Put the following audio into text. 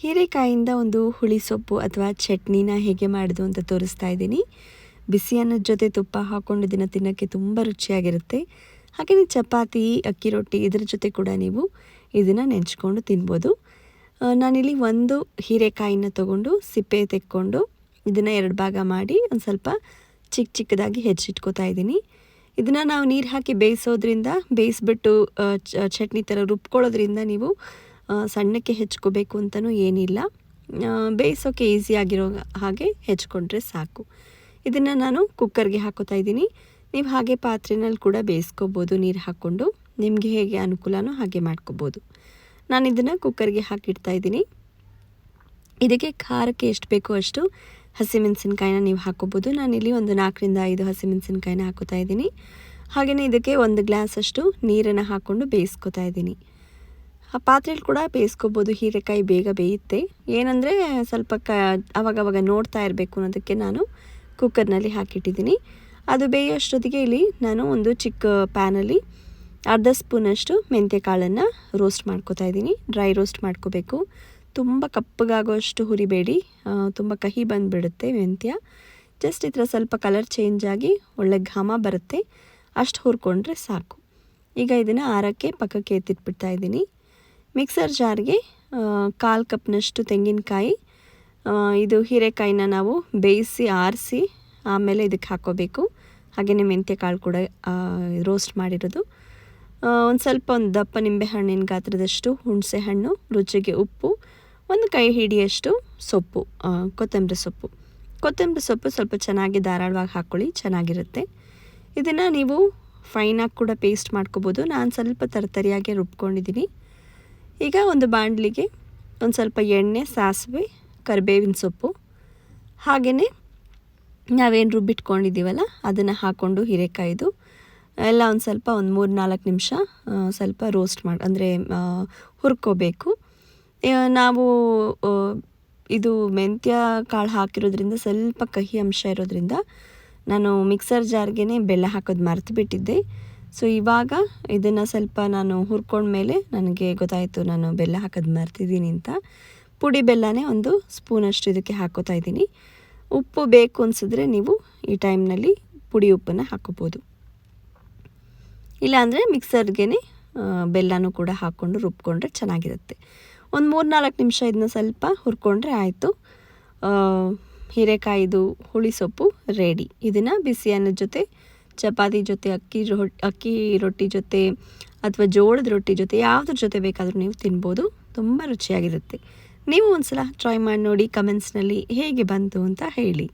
ಹೀರೆಕಾಯಿಂದ ಒಂದು ಹುಳಿ ಸೊಪ್ಪು ಅಥವಾ ಚಟ್ನಿನ ಹೇಗೆ ಮಾಡೋದು ಅಂತ ತೋರಿಸ್ತಾ ಇದ್ದೀನಿ. ಬಿಸಿ ಅನ್ನದ ಜೊತೆ ತುಪ್ಪ ಹಾಕ್ಕೊಂಡು ಇದನ್ನು ತಿನ್ನೋಕ್ಕೆ ತುಂಬ ರುಚಿಯಾಗಿರುತ್ತೆ. ಹಾಗೆಯೇ ಚಪಾತಿ, ಅಕ್ಕಿ ರೊಟ್ಟಿ ಇದರ ಜೊತೆ ಕೂಡ ನೀವು ಇದನ್ನು ನೆಂಚ್ಕೊಂಡು ತಿನ್ಬೋದು. ನಾನಿಲ್ಲಿ ಒಂದು ಹೀರೆಕಾಯಿನ ತೊಗೊಂಡು ಸಿಪ್ಪೆ ತೆಕ್ಕೊಂಡು ಇದನ್ನು ಎರಡು ಭಾಗ ಮಾಡಿ ಒಂದು ಸ್ವಲ್ಪ ಚಿಕ್ಕ ಚಿಕ್ಕದಾಗಿ ಹೆಚ್ಚಿಟ್ಕೋತಾ ಇದ್ದೀನಿ. ಇದನ್ನು ನಾವು ನೀರು ಹಾಕಿ ಬೇಯಿಸೋದ್ರಿಂದ, ಬೇಯಿಸ್ಬಿಟ್ಟು ಚಟ್ನಿ ಥರ ರುಬ್ಕೊಳ್ಳೋದ್ರಿಂದ ನೀವು ಸಣ್ಣಕ್ಕೆ ಹೆಚ್ಕೋಬೇಕು ಅಂತಲೂ ಏನಿಲ್ಲ. ಬೇಯಿಸೋಕೆ ಬೇಯಿಸೋಕ್ಕೆ ಈಸಿ ಆಗಿರೋ ಹಾಗೆ ಹೆಚ್ಕೊಂಡ್ರೆ ಸಾಕು. ಇದನ್ನು ನಾನು ಕುಕ್ಕರ್ಗೆ ಹಾಕೋತಾ ಇದ್ದೀನಿ. ನೀವು ಹಾಗೆ ಪಾತ್ರೆನಲ್ಲಿ ಕೂಡ ಬೇಯಿಸ್ಕೋಬೋದು, ನೀರು ಹಾಕ್ಕೊಂಡು. ನಿಮಗೆ ಹೇಗೆ ಅನುಕೂಲನೋ ಹಾಗೆ ಮಾಡ್ಕೋಬೋದು. ನಾನು ಇದನ್ನು ಕುಕ್ಕರ್ಗೆ ಹಾಕಿಡ್ತಾ ಇದ್ದೀನಿ. ಇದಕ್ಕೆ ಖಾರಕ್ಕೆ ಎಷ್ಟು ಬೇಕೋ ಅಷ್ಟು ಹಸಿಮೆಣಸಿನ್ಕಾಯಿನ ನೀವು ಹಾಕೋಬೋದು ನಾನಿಲ್ಲಿ ಒಂದು ನಾಲ್ಕರಿಂದ ಐದು ಹಸಿಮೆಣಸಿನ್ಕಾಯಿನ ಹಾಕೋತಾ ಇದ್ದೀನಿ. ಹಾಗೆಯೇ ಇದಕ್ಕೆ ಒಂದು ಗ್ಲಾಸ್ ಅಷ್ಟು ನೀರನ್ನು ಹಾಕ್ಕೊಂಡು ಬೇಯಿಸ್ಕೊತಾ ಇದ್ದೀನಿ. ಆ ಪಾತ್ರೆಯಲ್ಲಿ ಕೂಡ ಬೇಯಿಸ್ಕೋಬೋದು. ಹೀರೆಕಾಯಿ ಬೇಗ ಬೇಯುತ್ತೆ. ಏನಂದರೆ ಸ್ವಲ್ಪ ಕ ಅವಾಗವಾಗ ನೋಡ್ತಾ ಇರಬೇಕು ಅನ್ನೋದಕ್ಕೆ ನಾನು ಕುಕ್ಕರ್ನಲ್ಲಿ ಹಾಕಿಟ್ಟಿದ್ದೀನಿ. ಅದು ಬೇಯೋಷ್ಟೊತ್ತಿಗೆ ಇಲ್ಲಿ ನಾನು ಒಂದು ಚಿಕ್ಕ ಪ್ಯಾನಲ್ಲಿ ಅರ್ಧ ಸ್ಪೂನಷ್ಟು ಮೆಂತ್ಯ ಕಾಳನ್ನು ರೋಸ್ಟ್ ಮಾಡ್ಕೋತಾ ಇದ್ದೀನಿ. ಡ್ರೈ ರೋಸ್ಟ್ ಮಾಡ್ಕೋಬೇಕು. ತುಂಬ ಕಪ್ಪಗಾಗೋಷ್ಟು ಹುರಿಬೇಡಿ. ತುಂಬ ಕಹಿ ಬಂದುಬಿಡುತ್ತೆ ಮೆಂತ್ಯ. ಜಸ್ಟ್ ಇದರ ಸ್ವಲ್ಪ ಕಲರ್ ಚೇಂಜ್ ಆಗಿ ಒಳ್ಳೆ ಘಮ ಬರುತ್ತೆ. ಅಷ್ಟು ಹುರ್ಕೊಂಡ್ರೆ ಸಾಕು. ಈಗ ಇದನ್ನು ಆರಕ್ಕೆ ಪಕ್ಕಕ್ಕೆ ಎತ್ತಿಟ್ಬಿಡ್ತಾ ಇದ್ದೀನಿ. ಮಿಕ್ಸರ್ ಜಾರ್ಗೆ ಕಾಲು ಕಪ್ನಷ್ಟು ತೆಂಗಿನಕಾಯಿ ಇದು ಹೀರೆಕಾಯಿನ ನಾವು ಬೇಯಿಸಿ, ಆರಿಸಿ, ಆಮೇಲೆ ಇದಕ್ಕೆ ಹಾಕ್ಕೋಬೇಕು. ಹಾಗೆಯೇ ಮೆಂತ್ಯ ಕಾಳು ಕೂಡ ರೋಸ್ಟ್ ಮಾಡಿರೋದು. ಒಂದು ಸ್ವಲ್ಪ ಒಂದು ದಪ್ಪ ನಿಂಬೆ ಹಣ್ಣಿನ ಗಾತ್ರದಷ್ಟು ಹುಣಸೆ ಹಣ್ಣು ರುಚಿಗೆ ಉಪ್ಪು, ಒಂದು ಕೈ ಹಿಡಿಯಷ್ಟು ಸೊಪ್ಪು ಕೊತ್ತಂಬರಿ ಸೊಪ್ಪು. ಕೊತ್ತಂಬರಿ ಸೊಪ್ಪು ಸ್ವಲ್ಪ ಚೆನ್ನಾಗಿ ಧಾರಾಳವಾಗಿ ಹಾಕ್ಕೊಳ್ಳಿ ಚೆನ್ನಾಗಿರುತ್ತೆ. ಇದನ್ನು ನೀವು ಫೈನಾಗಿ ಕೂಡ ಪೇಸ್ಟ್ ಮಾಡ್ಕೋಬೋದು. ನಾನು ಸ್ವಲ್ಪ ತರತರಿಯಾಗಿ ರುಬ್ಕೊಂಡಿದ್ದೀನಿ. ಈಗ ಒಂದು ಬಾಣಲಿಗೆ ಒಂದು ಸ್ವಲ್ಪ ಎಣ್ಣೆ, ಸಾಸಿವೆ, ಕರಿಬೇವಿನ ಸೊಪ್ಪು, ಹಾಗೆಯೇ ನಾವೇನು ರುಬ್ಬಿಟ್ಕೊಂಡಿದ್ದೀವಲ್ಲ, ಅದನ್ನು ಹಾಕ್ಕೊಂಡು ಹೀರೆಕಾಯ್ದು, ಎಲ್ಲ ಒಂದು ಸ್ವಲ್ಪ ಒಂದು ಮೂರು ನಾಲ್ಕು ನಿಮಿಷ ಸ್ವಲ್ಪ ರೋಸ್ಟ್ ಮಾಡಿ, ಅಂದರೆ ಹುರ್ಕೋಬೇಕು. ನಾವು ಇದು ಮೆಂತ್ಯ ಕಾಳು ಹಾಕಿರೋದ್ರಿಂದ, ಸ್ವಲ್ಪ ಕಹಿ ಅಂಶ ಇರೋದ್ರಿಂದ, ನಾನು ಮಿಕ್ಸರ್ ಜಾರ್ಗೆ ಬೆಲ್ಲ ಹಾಕೋದು ಮರೆತು ಬಿಟ್ಟಿದ್ದೆ ಸೊ ಇವಾಗ ಇದನ್ನು ಸ್ವಲ್ಪ ನಾನು ಹುರ್ಕೊಂಡ್ಮೇಲೆ ನನಗೆ ಗೊತ್ತಾಯಿತು ನಾನು ಬೆಲ್ಲ ಹಾಕೋದು ಮರ್ತಿದ್ದೀನಿ ಅಂತ. ಪುಡಿ ಬೆಲ್ಲನೇ ಒಂದು ಸ್ಪೂನಷ್ಟು ಇದಕ್ಕೆ ಹಾಕೋತಾ ಇದ್ದೀನಿ. ಉಪ್ಪು ಬೇಕು ಅನಿಸಿದ್ರೆ ನೀವು ಈ ಟೈಮ್ನಲ್ಲಿ ಪುಡಿ ಉಪ್ಪನ್ನು ಹಾಕೋಬೋದು. ಇಲ್ಲಾಂದರೆ ಮಿಕ್ಸರ್ಗೆ ಬೆಲ್ಲನೂ ಕೂಡ ಹಾಕ್ಕೊಂಡು ರುಬ್ಕೊಂಡ್ರೆ ಚೆನ್ನಾಗಿರುತ್ತೆ. ಒಂದು ಮೂರು ನಾಲ್ಕು ನಿಮಿಷ ಇದನ್ನ ಸ್ವಲ್ಪ ಹುರ್ಕೊಂಡ್ರೆ ಆಯಿತು. ಹೀರೆಕಾಯಿದು, ಹುಳಿ ಸೊಪ್ಪು ರೆಡಿ. ಇದನ್ನು ಬಿಸಿ ಅನ್ನದ ಜೊತೆ ಚಪಾತಿ ಜೊತೆ, ಅಕ್ಕಿ ರೊ ಅಕ್ಕಿ ರೊಟ್ಟಿ ಜೊತೆ ಅಥವಾ ಜೋಳದ ರೊಟ್ಟಿ ಜೊತೆ ಯಾವುದ್ರ ಜೊತೆ ಬೇಕಾದರೂ ನೀವು ತಿನ್ಬೋದು. ತುಂಬ ರುಚಿಯಾಗಿರುತ್ತೆ. ನೀವು ಒಂದು ಸಲ ಟ್ರೈ ಮಾಡಿ ನೋಡಿ ಕಮೆಂಟ್ಸ್ನಲ್ಲಿ ಹೇಗೆ ಬಂತು ಅಂತ ಹೇಳಿ.